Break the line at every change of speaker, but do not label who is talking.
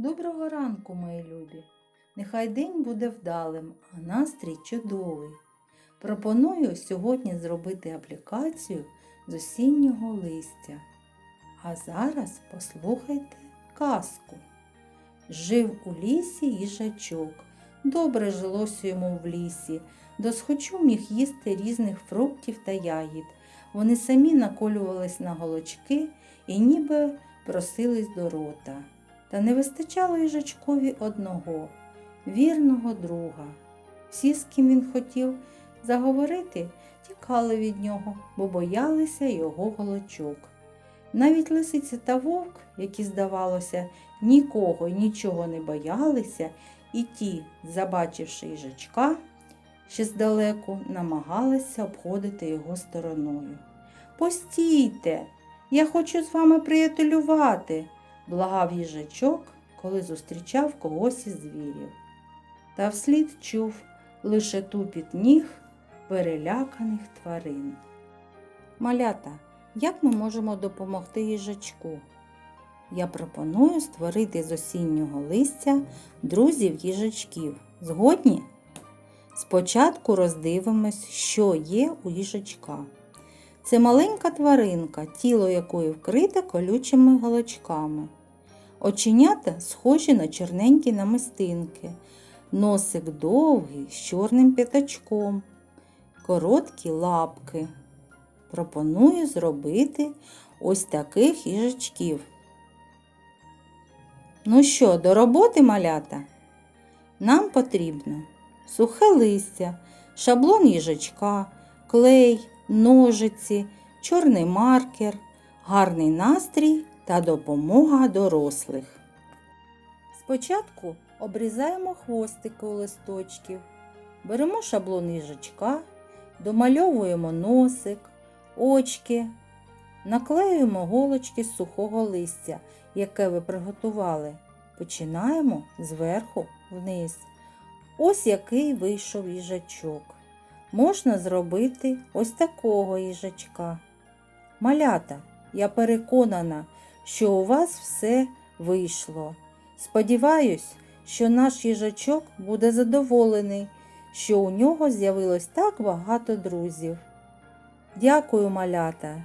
Доброго ранку, мої любі! Нехай день буде вдалим, а настрій чудовий. Пропоную сьогодні зробити аплікацію з осіннього листя. А зараз послухайте казку. Жив у лісі їжачок. Добре жилося йому в лісі, досхочу міг їсти різних фруктів та ягід. Вони самі наколювались на голочки і ніби просились до рота. Та не вистачало їжачкові одного вірного друга. Всі, з ким він хотів заговорити, тікали від нього, бо боялися його голочок. Навіть лисиця та вовк, які, здавалося, нікого й нічого не боялися, і ті, забачивши їжачка, ще здалеку намагалися обходити його стороною. Постійте, я хочу з вами приятелювати, благав їжачок, коли зустрічав когось із звірів. Та вслід чув лише тупіт ніг переляканих тварин. Малята, як ми можемо допомогти їжачку? Я пропоную створити з осіннього листя друзів їжачків. Згодні? Спочатку роздивимось, що є у їжачка. Це маленька тваринка, тіло якої вкрите колючими голочками. Оченята схожі на чорненькі намистинки, носик довгий з чорним п'ятачком, короткі лапки. Пропоную зробити ось таких їжачків. Ну що, до роботи малята? Нам потрібно сухе листя, шаблон їжачка, клей, ножиці, чорний маркер, гарний настрій та допомога дорослих. Спочатку обрізаємо хвостики у листочків, беремо шаблон їжачка, домальовуємо носик, очки, наклеюємо голочки з сухого листя, яке ви приготували. Починаємо зверху вниз. Ось який вийшов їжачок. Можна зробити ось такого їжачка. Малята, я переконана, що у вас все вийшло. Сподіваюсь, що наш їжачок буде задоволений, що у нього з'явилось так багато друзів. Дякую, малята!